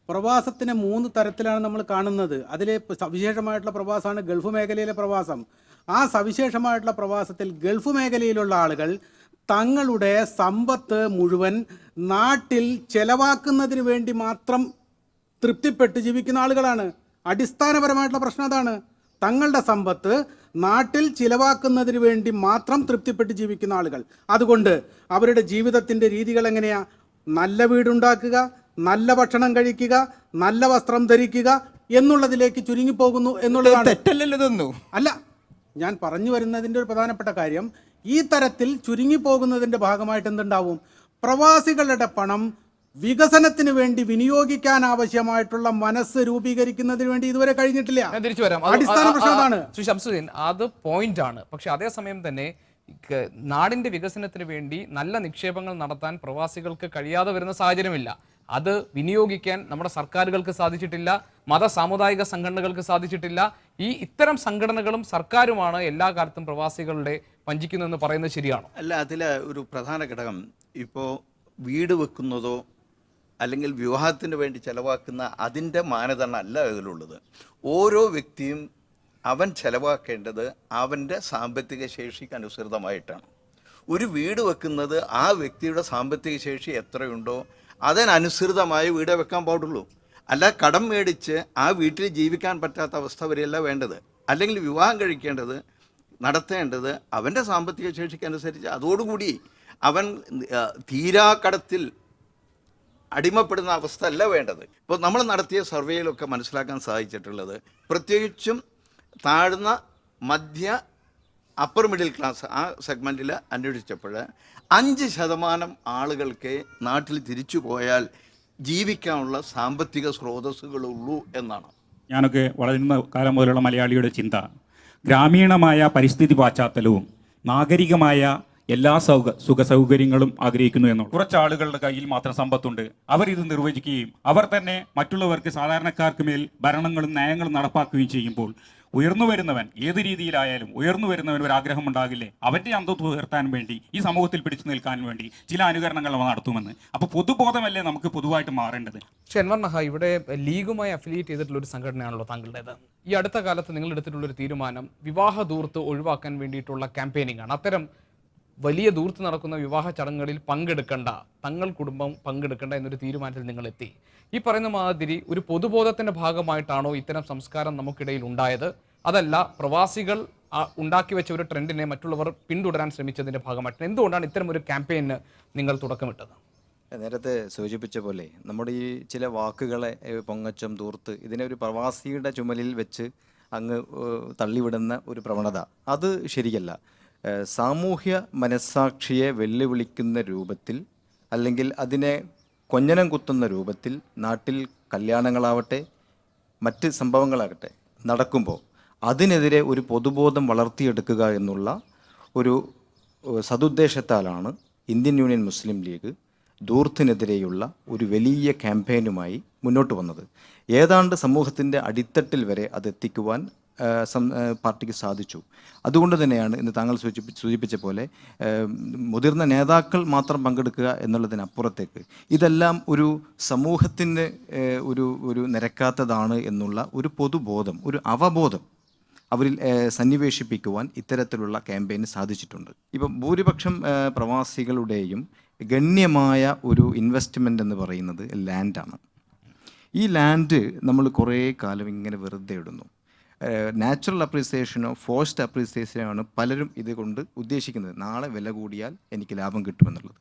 [SPEAKER 2] പ്രവാസത്തിനെ മൂന്ന് തരത്തിലാണ് നമ്മൾ കാണുന്നത്. അതിലെ സവിശേഷമായിട്ടുള്ള പ്രവാസമാണ് ഗൾഫ് മേഖലയിലെ പ്രവാസം. ആ സവിശേഷമായിട്ടുള്ള പ്രവാസത്തിൽ ഗൾഫ് മേഖലയിലുള്ള ആളുകൾ തങ്ങളുടെ സമ്പത്ത് മുഴുവൻ നാട്ടിൽ ചെലവാക്കുന്നതിന് വേണ്ടി മാത്രം തൃപ്തിപ്പെട്ട് ജീവിക്കുന്ന ആളുകളാണ്. അടിസ്ഥാനപരമായിട്ടുള്ള പ്രശ്നം അതാണ്. തങ്ങളുടെ സമ്പത്ത് നാട്ടിൽ ചിലവാക്കുന്നതിന് വേണ്ടി മാത്രം തൃപ്തിപ്പെട്ട് ജീവിക്കുന്ന ആളുകൾ. അതുകൊണ്ട് അവരുടെ ജീവിതത്തിന്റെ രീതികൾ എങ്ങനെയാ? നല്ല വീടുണ്ടാക്കുക നല്ല ഭക്ഷണം കഴിക്കുക നല്ല വസ്ത്രം ധരിക്കുക എന്നുള്ളതിലേക്ക് ചുരുങ്ങിപ്പോകുന്നു എന്നുള്ളതാണ്.
[SPEAKER 7] തെറ്റല്ലല്ലോ
[SPEAKER 2] അല്ല ഞാൻ പറഞ്ഞു വരുന്നതിന്റെ ഒരു പ്രധാനപ്പെട്ട കാര്യം ഈ തരത്തിൽ ചുരുങ്ങിപ്പോകുന്നതിന്റെ ഭാഗമായിട്ട് എന്തുണ്ടാവും? പ്രവാസികളുടെ പണം വികസനത്തിന് വേണ്ടി വിനിയോഗിക്കാൻ ആവശ്യമായിട്ടുള്ള മനസ്സ് രൂപീകരിക്കുന്നതിന് വേണ്ടി ഇതുവരെ കഴിഞ്ഞിട്ടില്ല.
[SPEAKER 1] തിരിച്ചു വരാം.
[SPEAKER 2] അടിസ്ഥാന
[SPEAKER 1] പ്രശ്നമാണ് ശംസുദ്ദീൻ അത് പോയിന്റ് ആണ് പക്ഷെ അതേസമയം തന്നെ നാടിന്റെ വികസനത്തിന് വേണ്ടി നല്ല നിക്ഷേപങ്ങൾ നടത്താൻ പ്രവാസികൾക്ക് കഴിയാതെ വരുന്ന സാഹചര്യമില്ല. അത് വിനിയോഗിക്കാൻ നമ്മുടെ സർക്കാരുകൾക്ക് സാധിച്ചിട്ടില്ല മത സാമുദായിക സംഘടനകൾക്ക് സാധിച്ചിട്ടില്ല ഈ ഇത്തരം സംഘടനകളും സർക്കാരുമാണ് എല്ലാ കാലത്തും പ്രവാസികളുടെ വഞ്ചിക്കുന്നതെന്ന് പറയുന്നത് ശരിയാണോ?
[SPEAKER 3] അല്ല അതിൽ ഒരു പ്രധാന ഘടകം ഇപ്പോൾ വീട് വെക്കുന്നതോ അല്ലെങ്കിൽ വിവാഹത്തിന് വേണ്ടി ചിലവാക്കുന്ന അതിന്റെ മാനദണ്ഡം അല്ല ഇതിലുള്ളത് ഓരോ വ്യക്തിയും അവൻ ചിലവാക്കേണ്ടത് അവന്റെ സാമ്പത്തിക ശേഷിക്ക് അനുസൃതമായിട്ടാണ്. ഒരു വീട് വെക്കുന്നത് ആ വ്യക്തിയുടെ സാമ്പത്തിക ശേഷി എത്രയുണ്ടോ അതിനനുസൃതമായി വീട് വെക്കാൻ പാടുള്ളൂ. അല്ല കടം മേടിച്ച് ആ വീട്ടിൽ ജീവിക്കാൻ പറ്റാത്ത അവസ്ഥ വരെയല്ല വേണ്ടത്. അല്ലെങ്കിൽ വിവാഹം കഴിക്കേണ്ടത് നടത്തേണ്ടത് അവന്റെ സാമ്പത്തിക ശേഷിക്കനുസരിച്ച് അതോടുകൂടി അവൻ തീരാക്കടത്തിൽ അടിമപ്പെടുന്ന അവസ്ഥ അല്ല വേണ്ടത്. ഇപ്പോൾ നമ്മൾ നടത്തിയ സർവേയിലൊക്കെ മനസ്സിലാക്കാൻ സാധിച്ചിട്ടുള്ളത് പ്രത്യേകിച്ചും താഴ്ന്ന മധ്യ അപ്പർ മിഡിൽ ക്ലാസ് ആ സെഗ്മെന്റിൽ അന്വേഷിച്ചപ്പോൾ അഞ്ച് ശതമാനം ആളുകൾക്ക് നാട്ടിൽ തിരിച്ചു പോയാൽ ജീവിക്കാനുള്ള സാമ്പത്തിക സ്രോതസ്സുകളുള്ളൂ എന്നാണ്.
[SPEAKER 8] ഞാനൊക്കെ വളരുന്ന കാലം മുതലുള്ള മലയാളിയുടെ ചിന്ത. ഗ്രാമീണമായ പരിസ്ഥിതി പശ്ചാത്തലവും നാഗരികമായ എല്ലാ സൗക സുഖ സൗകര്യങ്ങളും ആഗ്രഹിക്കുന്നു എന്നുള്ളത് കുറച്ചാളുകളുടെ കയ്യിൽ മാത്രം സമ്പത്തുണ്ട്. അവർ ഇത് നിർവചിക്കുകയും അവർ തന്നെ മറ്റുള്ളവർക്ക് സാധാരണക്കാർക്ക് മേൽ ഭരണങ്ങളും നയങ്ങളും നടപ്പാക്കുകയും ചെയ്യുമ്പോൾ ഉയർന്നു വരുന്നവൻ ഏത് രീതിയിലായാലും ഉയർന്നു വരുന്നവൻ ഒരു ആഗ്രഹം ഉണ്ടാകില്ലേ? അവന്റെ അന്തത്വം ഉയർത്താൻ വേണ്ടി ഈ സമൂഹത്തിൽ പിടിച്ചു നിൽക്കാൻ വേണ്ടി ചില അനുകരണങ്ങൾ നടത്തുമെന്ന്. അപ്പോൾ പൊതുബോധമല്ലേ നമുക്ക് പൊതുവായിട്ട് മാറേണ്ടത്?
[SPEAKER 1] ഷെൻവർ മഹാ നഹ ഇവിടെ ലീഗുമായി അഫിലിയേറ്റ് ചെയ്തിട്ടുള്ള ഒരു സംഘടനയാണല്ലോ താങ്കളുടേത്. ഈ അടുത്ത കാലത്ത് നിങ്ങൾ എടുത്തിട്ടുള്ള ഒരു തീരുമാനം വിവാഹ ദൂർത്ത് ഒഴിവാക്കാൻ വേണ്ടിയിട്ടുള്ള ക്യാമ്പയിനിങ് ആണ്. അത്തരം വലിയ ദൂർത്ത് നടക്കുന്ന വിവാഹ ചടങ്ങുകളിൽ പങ്കെടുക്കണ്ട തങ്ങൾ കുടുംബം പങ്കെടുക്കണ്ട എന്നൊരു തീരുമാനത്തിൽ നിങ്ങൾ എത്തി ഈ പറയുന്ന മാതിരി ഒരു പൊതുബോധത്തിന്റെ ഭാഗമായിട്ടാണോ ഇത്തരം സംസ്കാരം നമുക്കിടയിൽ ഉണ്ടായത്? അതല്ല പ്രവാസികൾ ഉണ്ടാക്കി വെച്ച ഒരു ട്രെൻഡിനെ മറ്റുള്ളവർ പിന്തുടരാൻ ശ്രമിച്ചതിന്റെ ഭാഗമായിട്ട്. എന്തുകൊണ്ടാണ് ഇത്തരം ഒരു ക്യാമ്പയിന് നിങ്ങൾ തുടക്കമിട്ടത്?
[SPEAKER 4] നേരത്തെ സൂചിപ്പിച്ച പോലെ നമ്മുടെ ഈ ചില വാക്കുകളെ പൊങ്ങച്ചം ദൂർത്ത് ഇതിനെ ഒരു പ്രവാസിയുടെ ചുമലിൽ വെച്ച് അങ്ങ് തള്ളിവിടുന്ന ഒരു പ്രവണത. അത് ശരിയല്ല. സാമൂഹ്യ മനസ്സാക്ഷിയെ വെല്ലുവിളിക്കുന്ന രൂപത്തിൽ അല്ലെങ്കിൽ അതിനെ കൊഞ്ഞനം കുത്തുന്ന രൂപത്തിൽ നാട്ടിൽ കല്യാണങ്ങളാവട്ടെ മറ്റ് സംഭവങ്ങളാകട്ടെ നടക്കുമ്പോൾ അതിനെതിരെ ഒരു പൊതുബോധം വളർത്തിയെടുക്കുക എന്നുള്ള ഒരു സതുദ്ദേശത്താലാണ് ഇന്ത്യൻ യൂണിയൻ മുസ്ലിം ലീഗ് ദൂർത്തിനെതിരെയുള്ള ഒരു വലിയ ക്യാമ്പയിനുമായി മുന്നോട്ട് വന്നത്. ഏതാണ്ട് സമൂഹത്തിന്റെ അടിത്തട്ടിൽ വരെ അത് എത്തിക്കുവാൻ പാർട്ടിക്ക് സാധിച്ചു. അതുകൊണ്ട് തന്നെയാണ് ഇന്ന് താങ്കൾ സൂചിപ്പി സൂചിപ്പിച്ച പോലെ മുതിർന്ന നേതാക്കൾ മാത്രം പങ്കെടുക്കുക എന്നുള്ളതിനപ്പുറത്തേക്ക് ഇതെല്ലാം ഒരു സമൂഹത്തിന്റെ ഒരു ഒരു നിരക്കാത്തതാണ് എന്നുള്ള ഒരു പൊതുബോധം ഒരു അവബോധം അവരിൽ സന്നിവേശിപ്പിക്കുവാൻ ഇത്തരത്തിലുള്ള ക്യാമ്പയിന് സാധിച്ചിട്ടുണ്ട്. ഇപ്പം ഭൂരിപക്ഷം പ്രവാസികളുടെയും ഗണ്യമായ ഒരു ഇൻവെസ്റ്റ്മെന്റ് എന്ന് പറയുന്നത് ലാൻഡാണ് ഈ ലാൻഡ് നമ്മൾ കുറേ കാലം ഇങ്ങനെ വെറുതെ ഇടുന്നു. നാച്ചുറൽ അപ്രീസിയേഷനോ ഫോഴ്സ്ഡ് അപ്രീസിയേഷനോ ആണ് പലരും ഇതുകൊണ്ട് ഉദ്ദേശിക്കുന്നത്. നാളെ വില കൂടിയാൽ എനിക്ക് ലാഭം കിട്ടുമെന്നുള്ളത്.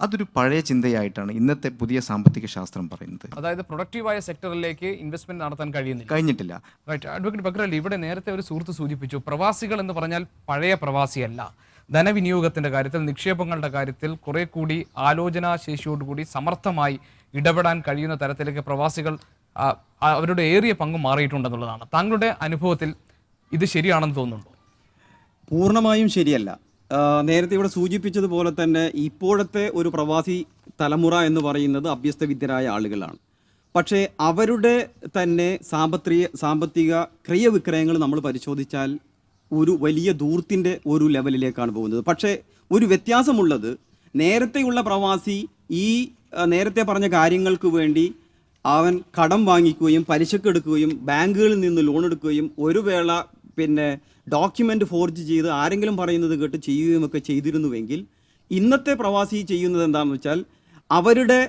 [SPEAKER 4] അതൊരു പഴയ ചിന്തയായിട്ടാണ് ഇന്നത്തെ പുതിയ സാമ്പത്തിക ശാസ്ത്രം പറയുന്നത്.
[SPEAKER 1] അതായത് പ്രൊഡക്റ്റീവായ സെക്ടറിലേക്ക് ഇൻവെസ്റ്റ്മെന്റ് നടത്താൻ കഴിയുന്നില്ല.
[SPEAKER 4] കഴിഞ്ഞിട്ടില്ല.
[SPEAKER 1] റൈറ്റ് അഡ്വക്കേറ്റ് ബക്രലി ഇവിടെ നേരത്തെ ഒരു സുഹൃത്ത് സൂചിപ്പിച്ചു പ്രവാസികൾ എന്ന് പറഞ്ഞാൽ പഴയ പ്രവാസിയല്ല. ധനവിനിയോഗത്തിന്റെ കാര്യത്തിൽ നിക്ഷേപങ്ങളുടെ കാര്യത്തിൽ കുറെ കൂടി ആലോചനാ ശേഷിയോടുകൂടി സമർത്ഥമായി ഇടപെടാൻ കഴിയുന്ന തരത്തിലേക്ക് പ്രവാസികൾ അവരുടെ ഏറിയ പങ്ക് മാറിയിട്ടുണ്ടെന്നുള്ളതാണ്. താങ്കളുടെ അനുഭവത്തിൽ ഇത് ശരിയാണെന്ന് തോന്നുന്നുണ്ടോ?
[SPEAKER 5] പൂർണമായും ശരിയല്ല. നേരത്തെ ഇവിടെ സൂചിപ്പിച്ചതുപോലെ തന്നെ ഇപ്പോഴത്തെ ഒരു പ്രവാസി തലമുറ എന്ന് പറയുന്നത് അഭ്യസ്തവിദ്യരായ ആളുകളാണ്. പക്ഷേ അവരുടെ തന്നെ സാമ്പത്തിക സാമ്പത്തിക ക്രയവിക്രയങ്ങൾ നമ്മൾ പരിശോധിച്ചാൽ ഒരു വലിയ ദൂർത്തിന്റെ ഒരു ലെവലിലേക്കാണ് പോകുന്നത്. പക്ഷേ ഒരു വ്യത്യാസമുള്ളത് നേരത്തെയുള്ള പ്രവാസി ഈ നേരത്തെ പറഞ്ഞ കാര്യങ്ങൾക്ക് വേണ്ടി അവൻ കടം വാങ്ങിക്കുകയും പലിശക്കെടുക്കുകയും ബാങ്കുകളിൽ നിന്ന് ലോൺ എടുക്കുകയും ഒരു വേള പിന്നെ ഡോക്യുമെന്റ് ഫോർജ് ചെയ്ത് ആരെങ്കിലും പറയുന്നത് കേട്ട് ചെയ്യുകയും ഒക്കെ ചെയ്തിരുന്നുവെങ്കിൽ ഇന്നത്തെ പ്രവാസി ചെയ്യുന്നത് എന്താണെന്ന് വെച്ചാൽ അവരുടെ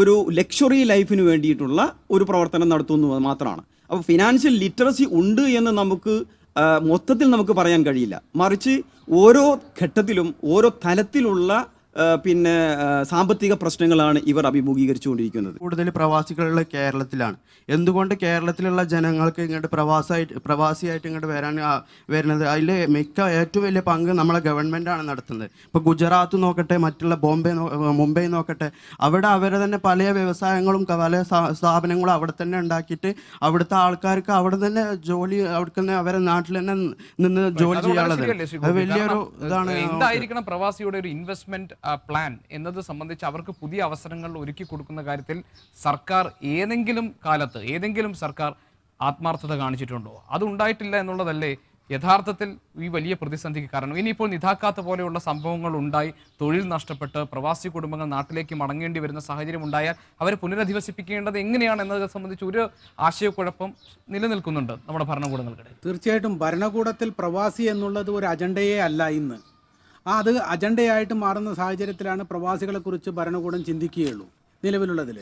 [SPEAKER 5] ഒരു ലക്ഷറി ലൈഫിന് വേണ്ടിയിട്ടുള്ള ഒരു പ്രവർത്തനം നടത്തുന്നു മാത്രമാണ്. അപ്പോൾ ഫിനാൻഷ്യൽ ലിറ്ററസി ഉണ്ട് എന്ന് നമുക്ക് മൊത്തത്തിൽ നമുക്ക് പറയാൻ കഴിയില്ല. മറിച്ച് ഓരോ ഘട്ടത്തിലും ഓരോ തലത്തിലുള്ള പിന്നെ സാമ്പത്തിക പ്രശ്നങ്ങളാണ് ഇവർ അഭിമുഖീകരിച്ചുകൊണ്ടിരിക്കുന്നത്.
[SPEAKER 9] കൂടുതൽ പ്രവാസികളുള്ള കേരളത്തിലാണ്. എന്തുകൊണ്ട് കേരളത്തിലുള്ള ജനങ്ങൾക്ക് ഇങ്ങോട്ട് പ്രവാസമായിട്ട് പ്രവാസിയായിട്ട് ഇങ്ങോട്ട് വരാൻ വരുന്നത്? അതിൽ മിക്ക ഏറ്റവും വലിയ പങ്ക് നമ്മളെ ഗവൺമെന്റാണ് നടത്തുന്നത്. ഇപ്പോൾ ഗുജറാത്ത് നോക്കട്ടെ മറ്റുള്ള ബോംബെ മുംബൈ നോക്കട്ടെ അവിടെ അവരെ തന്നെ പല വ്യവസായങ്ങളും പല സ്ഥാപനങ്ങളും അവിടെ തന്നെ ഉണ്ടാക്കിയിട്ട് അവിടുത്തെ ആൾക്കാർക്ക് അവിടെ തന്നെ ജോലി അവിടെ തന്നെ അവരെ നാട്ടിൽ തന്നെ നിന്ന് ജോലി ചെയ്യാനുള്ളത്. അത് വലിയൊരു ഇതാണ്
[SPEAKER 1] എന്തായിരിക്കണം പ്രവാസിയുടെ ഒരു ഇൻവെസ്റ്റ്മെന്റ് പ്ലാൻ എന്നത് സംബന്ധിച്ച് അവർക്ക് പുതിയ അവസരങ്ങൾ ഒരുക്കി കൊടുക്കുന്ന കാര്യത്തിൽ സർക്കാർ ഏതെങ്കിലും കാലത്ത് ഏതെങ്കിലും സർക്കാർ ആത്മാർത്ഥത കാണിച്ചിട്ടുണ്ടോ? അതുണ്ടായിട്ടില്ല എന്നുള്ളതല്ലേ യഥാർത്ഥത്തിൽ ഈ വലിയ പ്രതിസന്ധിക്ക് കാരണം? ഇനിയിപ്പോൾ നിതാക്കാത്ത പോലെയുള്ള സംഭവങ്ങൾ ഉണ്ടായി തൊഴിൽ നഷ്ടപ്പെട്ട് പ്രവാസി കുടുംബങ്ങൾ നാട്ടിലേക്ക് മടങ്ങേണ്ടി വരുന്ന സാഹചര്യം ഉണ്ടായാൽ അവരെ പുനരധിവസിപ്പിക്കേണ്ടത് എങ്ങനെയാണ് എന്നതിനെ സംബന്ധിച്ച് ഒരു ആശയക്കുഴപ്പം നിലനിൽക്കുന്നുണ്ട് നമ്മുടെ ഭരണകൂടങ്ങൾക്കിടയിൽ.
[SPEAKER 2] തീർച്ചയായിട്ടും ഭരണകൂടത്തിൽ പ്രവാസി എന്നുള്ളത് ഒരു അജണ്ടയെ അല്ല ഇന്ന്. അത് അജണ്ടയായിട്ട് മാറുന്ന സാഹചര്യത്തിലാണ് പ്രവാസികളെക്കുറിച്ച് ഭരണകൂടം ചിന്തിക്കുകയുള്ളൂ നിലവിലുള്ളതിൽ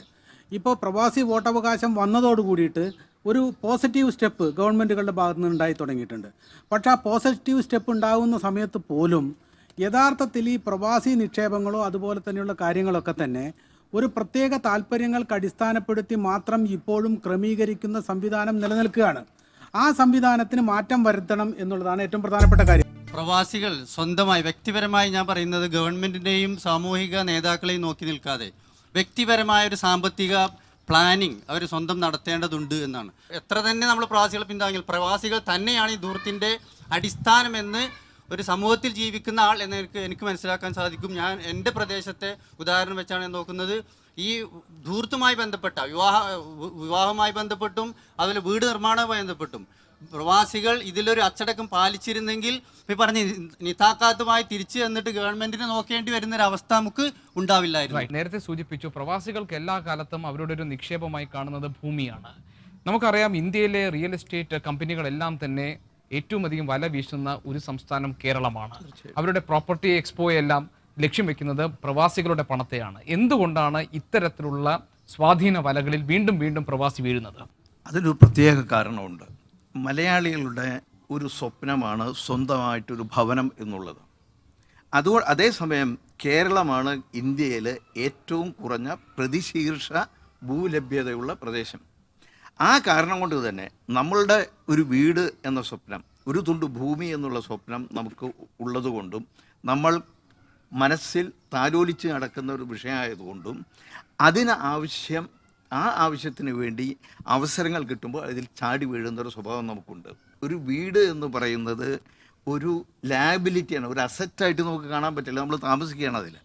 [SPEAKER 2] ഇപ്പോൾ പ്രവാസി വോട്ടവകാശം വന്നതോട് കൂടിയിട്ട് ഒരു പോസിറ്റീവ് സ്റ്റെപ്പ് ഗവൺമെന്റുകളുടെ ഭാഗത്തു നിന്ന് ഉണ്ടായി തുടങ്ങിയിട്ടുണ്ട്. പക്ഷേ ആ പോസിറ്റീവ് സ്റ്റെപ്പ് ഉണ്ടാകുന്ന സമയത്ത് പോലും യഥാർത്ഥത്തിൽ ഈ പ്രവാസി നിക്ഷേപങ്ങളോ അതുപോലെ തന്നെയുള്ള കാര്യങ്ങളൊക്കെ തന്നെ ഒരു പ്രത്യേക താല്പര്യങ്ങൾക്ക് അടിസ്ഥാനപ്പെടുത്തി മാത്രം ഇപ്പോഴും ക്രമീകരിക്കുന്ന സംവിധാനം നിലനിൽക്കുകയാണ്. ആ സംവിധാനത്തിന് മാറ്റം വരുത്തണം എന്നുള്ളതാണ് ഏറ്റവും പ്രധാനപ്പെട്ട കാര്യം.
[SPEAKER 10] പ്രവാസികൾ സ്വന്തമായി വ്യക്തിപരമായി ഞാൻ പറയുന്നത് ഗവൺമെന്റിന്റെയും സാമൂഹിക നേതാക്കളെയും നോക്കി നിൽക്കാതെ വ്യക്തിപരമായ ഒരു സാമ്പത്തിക പ്ലാനിങ് അവർ സ്വന്തം നടത്തേണ്ടതുണ്ട് എന്നാണ്. എത്ര തന്നെ നമ്മൾ പ്രവാസികളെ പിന്താങ്ങിയാൽ പ്രവാസികൾ തന്നെയാണ് ഈ ദൂരത്തിന്റെ അടിസ്ഥാനമെന്ന് ഒരു സമൂഹത്തിൽ ജീവിക്കുന്ന ആൾ എന്ന് എനിക്ക് എനിക്ക് മനസ്സിലാക്കാൻ സാധിക്കും. ഞാൻ എന്റെ പ്രദേശത്തെ ഉദാഹരണം വെച്ചാണ് ഞാൻ നോക്കുന്നത്. ഈ ധൂർത്തുമായി ബന്ധപ്പെട്ട വിവാഹ വിവാഹവുമായി ബന്ധപ്പെട്ടും അതുപോലെ വീട് നിർമ്മാണവുമായി ബന്ധപ്പെട്ടും പ്രവാസികൾ ഇതിലൊരു അച്ചടക്കം പാലിച്ചിരുന്നെങ്കിൽ ഇപ്പൊ ഈ പറഞ്ഞ നിതാക്കാത്തുമായി തിരിച്ചു തന്നിട്ട് ഗവൺമെന്റിനെ നോക്കേണ്ടി വരുന്ന ഒരു അവസ്ഥ നമുക്ക് ഉണ്ടാവില്ലായിരുന്നു.
[SPEAKER 1] നേരത്തെ സൂചിപ്പിച്ചു പ്രവാസികൾക്ക് എല്ലാ കാലത്തും അവരുടെ ഒരു നിക്ഷേപമായി കാണുന്നത് ഭൂമിയാണ്. നമുക്കറിയാം ഇന്ത്യയിലെ റിയൽ എസ്റ്റേറ്റ് കമ്പനികളെല്ലാം തന്നെ ഏറ്റവും അധികം വല വീശുന്ന ഒരു സംസ്ഥാനം കേരളമാണ്. അവരുടെ പ്രോപ്പർട്ടി എക്സ്പോയെല്ലാം ലക്ഷ്യം വെക്കുന്നത് പ്രവാസികളുടെ പണത്തെയാണ്. എന്തുകൊണ്ടാണ് ഇത്തരത്തിലുള്ള സ്വാധീന വലകളിൽ വീണ്ടും വീണ്ടും പ്രവാസി വീഴുന്നത്?
[SPEAKER 3] അതിനൊരു പ്രത്യേക കാരണമുണ്ട്. മലയാളികളുടെ ഒരു സ്വപ്നമാണ് സ്വന്തമായിട്ടൊരു ഭവനം എന്നുള്ളത്. അതോ അതേസമയം കേരളമാണ് ഇന്ത്യയിൽ ഏറ്റവും കുറഞ്ഞ പ്രതിശീർഷ ഭൂലഭ്യതയുള്ള പ്രദേശം. ആ കാരണം കൊണ്ട് തന്നെ നമ്മളുടെ ഒരു വീട് എന്ന സ്വപ്നം ഒരു തുണ്ട് ഭൂമി എന്നുള്ള സ്വപ്നം നമുക്ക് ഉള്ളതുകൊണ്ടും നമ്മൾ മനസ്സിൽ താലോലിച്ച് നടക്കുന്ന ഒരു വിഷയമായതുകൊണ്ടും അതിന് ആവശ്യം ആ ആവശ്യത്തിന് വേണ്ടി അവസരങ്ങൾ കിട്ടുമ്പോൾ അതിൽ ചാടി വീഴുന്ന ഒരു സ്വഭാവം നമുക്കുണ്ട്. ഒരു വീട് എന്ന് പറയുന്നത് ഒരു ലാബിലിറ്റിയാണ് ഒരു അസറ്റായിട്ട് നമുക്ക് കാണാൻ പറ്റില്ല. നമ്മൾ താമസിക്കുകയാണ് അതിൽ.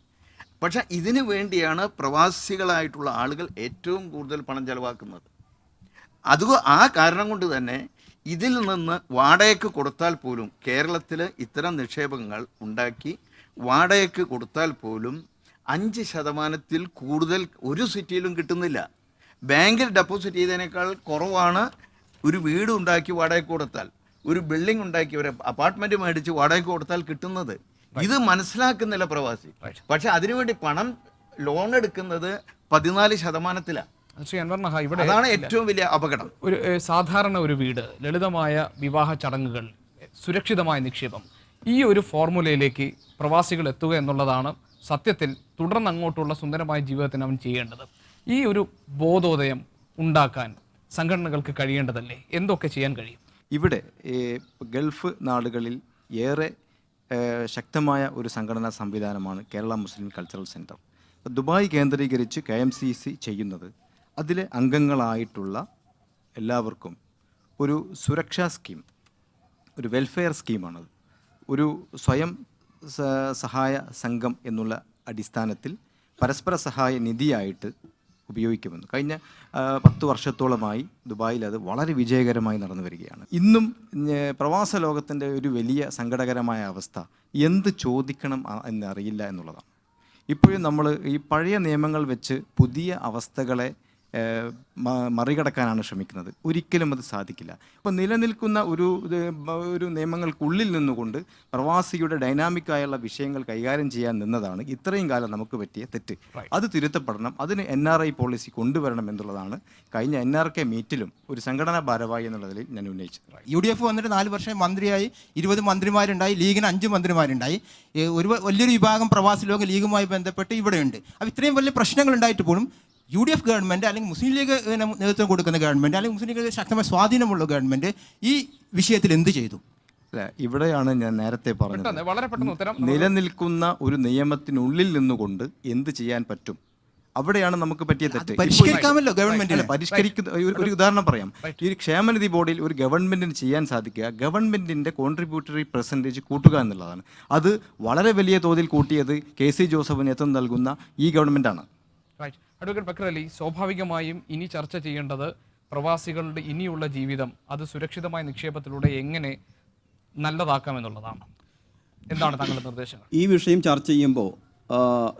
[SPEAKER 3] പക്ഷേ ഇതിന് വേണ്ടിയാണ് പ്രവാസികളായിട്ടുള്ള ആളുകൾ ഏറ്റവും കൂടുതൽ പണം ചെലവാക്കുന്നത്. അത് ആ കാരണം കൊണ്ട് തന്നെ ഇതിൽ നിന്ന് വാടകയ്ക്ക് കൊടുത്താൽ പോലും കേരളത്തിൽ ഇത്തരം നിക്ഷേപങ്ങൾ ഉണ്ടാക്കി വാടകയ്ക്ക് കൊടുത്താൽ പോലും അഞ്ച് ശതമാനത്തിൽ കൂടുതൽ ഒരു സിറ്റിയിലും കിട്ടുന്നില്ല. ബാങ്കിൽ ഡെപ്പോസിറ്റ് ചെയ്തതിനേക്കാൾ കുറവാണ് ഒരു വീട് ഉണ്ടാക്കി വാടകയ്ക്ക് കൊടുത്താൽ. ഒരു ബിൽഡിംഗ് ഉണ്ടാക്കി ഒരു അപ്പാർട്ട്മെന്റ് മേടിച്ച് വാടകയ്ക്ക് കൊടുത്താൽ കിട്ടുന്നത്. ഇത് മനസ്സിലാക്കുന്നില്ല പ്രവാസി. പക്ഷെ അതിനുവേണ്ടി പണം ലോൺ എടുക്കുന്നത് പതിനാല് ശതമാനത്തിലാണ്
[SPEAKER 1] ശ്രീ ഇവിടെ
[SPEAKER 3] അതാണ് ഏറ്റവും വലിയ അപകടം.
[SPEAKER 1] ഒരു സാധാരണ ഒരു വീട് ലളിതമായ വിവാഹ ചടങ്ങുകൾ സുരക്ഷിതമായ നിക്ഷേപം. ഈ ഒരു ഫോർമുലയിലേക്ക് പ്രവാസികൾ എത്തുക എന്നുള്ളതാണ് സത്യത്തിൽ തുടർന്ന് അങ്ങോട്ടുള്ള സുന്ദരമായ ജീവിതത്തിന് അവൻ ചെയ്യേണ്ടത്. ഈ ഒരു ബോധോദയം ഉണ്ടാക്കാൻ സംഘടനകൾക്ക് കഴിയേണ്ടതല്ലേ? എന്തൊക്കെ ചെയ്യാൻ കഴിയും?
[SPEAKER 4] ഇവിടെ ഗൾഫ് നാടുകളിൽ ഏറെ ശക്തമായ ഒരു സംഘടനാ സംവിധാനമാണ് Kerala Muslim cultural centre Dubai കേന്ദ്രീകരിച്ച് കെ എം സി സി ചെയ്യുന്നത് അതിലെ അംഗങ്ങളായിട്ടുള്ള എല്ലാവർക്കും ഒരു സുരക്ഷാ സ്കീം ഒരു വെൽഫെയർ സ്കീമാണത്. ഒരു സ്വയം സഹായ സംഘം എന്നുള്ള അടിസ്ഥാനത്തിൽ പരസ്പര സഹായ നിധിയായിട്ട് ഉപയോഗിക്കുമെന്ന്. കഴിഞ്ഞ പത്ത് വർഷത്തോളമായി ദുബായിൽ അത് വളരെ വിജയകരമായി നടന്നു വരികയാണ്. ഇന്നും പ്രവാസ ലോകത്തിന്റെ ഒരു വലിയ സങ്കടകരമായ അവസ്ഥ എന്ത് ചോദിക്കണം എന്നറിയില്ല എന്നുള്ളതാണ്. ഇപ്പോഴും നമ്മൾ ഈ പഴയ നിയമങ്ങൾ വെച്ച് പുതിയ അവസ്ഥകളെ മറികടക്കാനാണ് ശ്രമിക്കുന്നത്. ഒരിക്കലും അത് സാധിക്കില്ല. ഇപ്പം നിലനിൽക്കുന്ന ഒരു ഒരു നിയമങ്ങൾക്കുള്ളിൽ നിന്നുകൊണ്ട് പ്രവാസിയുടെ ഡൈനാമിക്കായുള്ള വിഷയങ്ങൾ കൈകാര്യം ചെയ്യാൻ നിന്നതാണ് ഇത്രയും കാലം നമുക്ക് പറ്റിയ തെറ്റ്. അത് തിരുത്തപ്പെടണം. അതിന് എൻ ആർ ഐ പോളിസി കൊണ്ടുവരണം എന്നുള്ളതാണ് കഴിഞ്ഞ എൻ ആർ കെ മീറ്റിലും ഒരു സംഘടനാ ഭാരവാഹി എന്നുള്ളതിൽ ഞാൻ ഉന്നയിച്ചത്.
[SPEAKER 7] യു ഡി എഫ് വന്നിട്ട് നാല് വർഷം മന്ത്രിയായി ഇരുപത് മന്ത്രിമാരുണ്ടായി ലീഗിന് അഞ്ച് മന്ത്രിമാരുണ്ടായി. ഒരു വലിയൊരു വിഭാഗം പ്രവാസി ലോക ലീഗുമായി ബന്ധപ്പെട്ട് ഇവിടെയുണ്ട്. അപ്പോൾ ഇത്രയും വലിയ പ്രശ്നങ്ങൾ ഉണ്ടായിട്ട് പോലും യു ഡി എഫ് ഗവൺമെന്റ് അല്ലെങ്കിൽ മുസ്ലിം ലീഗ് നേതൃത്വം കൊടുക്കുന്ന ഗവൺമെന്റ് അല്ലെങ്കിൽ മുസ്ലിം ലീഗ് ശക്തമായ സ്വാധീനമുള്ള ഗവൺമെന്റ് ഈ വിഷയത്തിൽ എന്ത് ചെയ്തു?
[SPEAKER 4] അല്ല ഇവിടെയാണ് ഞാൻ നേരത്തെ പറഞ്ഞത്.
[SPEAKER 1] വളരെ പെട്ടെന്ന് ഉത്തരം.
[SPEAKER 4] നിലനിൽക്കുന്ന ഒരു നിയമത്തിനുള്ളിൽ നിന്നുകൊണ്ട് എന്ത് ചെയ്യാൻ പറ്റും? അവിടെയാണ് നമുക്ക് പറ്റിയ തെറ്റ്.
[SPEAKER 7] പരിഷ്കരിക്കാമല്ലോ ഗവൺമെന്റിന്.
[SPEAKER 4] അല്ല, പരിഷ്കരിക്കുന്ന ഒരു- ഉദാഹരണം പറയാം. ഈ ക്ഷേമനിധി ബോർഡിൽ ഒരു ഗവൺമെന്റിന് ചെയ്യാൻ സാധിക്കുക ഗവൺമെന്റിന്റെ കോൺട്രിബ്യൂട്ടറി പെർസെന്റേജ് കൂട്ടുക എന്നുള്ളതാണ്. അത് വളരെ വലിയ തോതിൽ കൂട്ടിയത് കെ സി ജോസഫിന് നേതൃത്വം നൽകുന്ന ഈ ഗവൺമെന്റാണ്.
[SPEAKER 1] റൈറ്റ് അഡ്വക്കേറ്റ് ബക്കർ അലി സ്വാഭാവികമായും ഇനി ചർച്ച ചെയ്യേണ്ടത് പ്രവാസികളുടെ ഇനിയുള്ള ജീവിതം അത് സുരക്ഷിതമായ നിക്ഷേപത്തിലൂടെ എങ്ങനെ നല്ലതാക്കാം എന്നുള്ളതാണ് എന്താണ് താങ്കളുടെ നിർദ്ദേശങ്ങൾ?
[SPEAKER 5] ഈ വിഷയം ചർച്ച ചെയ്യുമ്പോൾ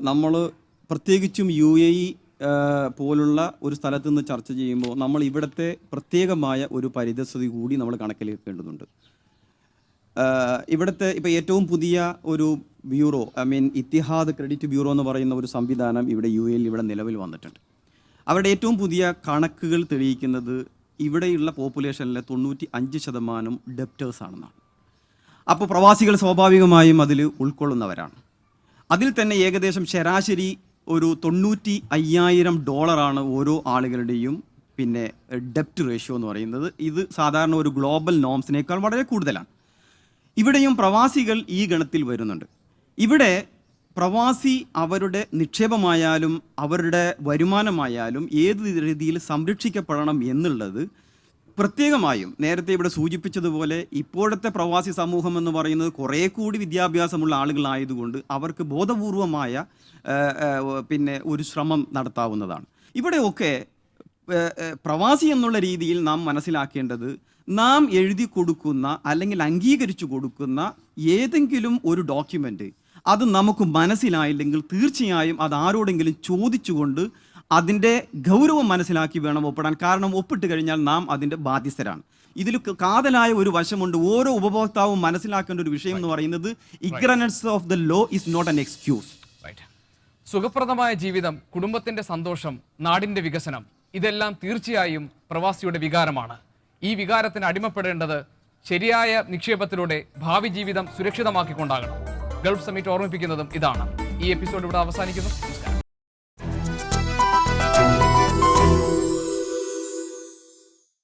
[SPEAKER 5] നമ്മൾ പ്രത്യേകിച്ചും യു എ ഇ പോലുള്ള ഒരു സ്ഥലത്ത് നിന്ന് ചർച്ച ചെയ്യുമ്പോൾ നമ്മൾ ഇവിടുത്തെ പ്രത്യേകമായ ഒരു പരിതസ്ഥിതി കൂടി നമ്മൾ കണക്കിലെടുക്കേണ്ടതുണ്ട്. ഇവിടുത്തെ ഇപ്പോൾ ഏറ്റവും പുതിയ ഒരു bureau I mean Etihad credit bureau എന്ന് പറയുന്ന ഒരു സംവിധാനം ഇവിടെ യു എയിൽ ഇവിടെ നിലവിൽ വന്നിട്ടുണ്ട്. അവരുടെ ഏറ്റവും പുതിയ കണക്കുകൾ തെളിയിക്കുന്നത് ഇവിടെയുള്ള പോപ്പുലേഷനിലെ തൊണ്ണൂറ്റി അഞ്ച് ശതമാനം ഡെപ്റ്റേഴ്സ് ആണെന്നാണ്. അപ്പോൾ പ്രവാസികൾ സ്വാഭാവികമായും അതിൽ ഉൾക്കൊള്ളുന്നവരാണ്. അതിൽ തന്നെ ഏകദേശം ശരാശരി ഒരു തൊണ്ണൂറ്റി അയ്യായിരം ഡോളറാണ് ഓരോ ആളുകളുടെയും പിന്നെ ഡെപ്റ്റ് റേഷ്യോ എന്ന് പറയുന്നത്. ഇത് സാധാരണ ഒരു ഗ്ലോബൽ നോംസിനേക്കാൾ വളരെ കൂടുതലാണ്. ഇവിടെയും പ്രവാസികൾ ഈ ഗണത്തിൽ വരുന്നുണ്ട്. ഇവിടെ പ്രവാസി അവരുടെ നിക്ഷേപമായാലും അവരുടെ വരുമാനമായാലും ഏത് രീതിയിൽ സംരക്ഷിക്കപ്പെടണം എന്നുള്ളത് പ്രത്യേകമായും നേരത്തെ ഇവിടെ സൂചിപ്പിച്ചതുപോലെ ഇപ്പോഴത്തെ പ്രവാസി സമൂഹം എന്ന് പറയുന്നത് കുറേ കൂടി വിദ്യാഭ്യാസമുള്ള ആളുകളായതുകൊണ്ട് അവർക്ക് ബോധപൂർവമായ പിന്നെ ഒരു ശ്രമം നടത്താവുന്നതാണ്. ഇവിടെയൊക്കെ പ്രവാസി എന്നുള്ള രീതിയിൽ നാം മനസ്സിലാക്കേണ്ടത് നാം എഴുതി കൊടുക്കുന്ന അല്ലെങ്കിൽ അംഗീകരിച്ചു കൊടുക്കുന്ന ഏതെങ്കിലും ഒരു ഡോക്യുമെന്റ് അത് നമുക്ക് മനസ്സിലായില്ലെങ്കിൽ തീർച്ചയായും അത് ആരോടെങ്കിലും ചോദിച്ചുകൊണ്ട് അതിന്റെ ഗൗരവം മനസ്സിലാക്കി വേണം ഒപ്പിടാൻ. കാരണം ഒപ്പിട്ട് കഴിഞ്ഞാൽ നാം അതിന്റെ ബാധ്യസ്ഥരാണ്. ഇതിൽ കാതലായ ഒരു വശമുണ്ട്. ഓരോ ഉപഭോക്താവും മനസ്സിലാക്കേണ്ട ഒരു വിഷയം എന്ന് പറയുന്നത് ignorance of the law is not an excuse
[SPEAKER 1] സുഖപ്രദമായ ജീവിതം കുടുംബത്തിന്റെ സന്തോഷം നാടിന്റെ വികസനം ഇതെല്ലാം തീർച്ചയായും പ്രവാസിയുടെ വികാരമാണ്. ഈ വികാരത്തിന് അടിമപ്പെടേണ്ടത് ശരിയായ നിക്ഷേപത്തിലൂടെ ഭാവി ജീവിതം സുരക്ഷിതമാക്കിക്കൊണ്ടാകണം. ഗൾഫ് സമിറ്റ് ഓർമ്മിപ്പിക്കുന്നതും ഇതാണ്. ഈ എപ്പിസോഡ് ഇവിടെ അവസാനിക്കുന്നു.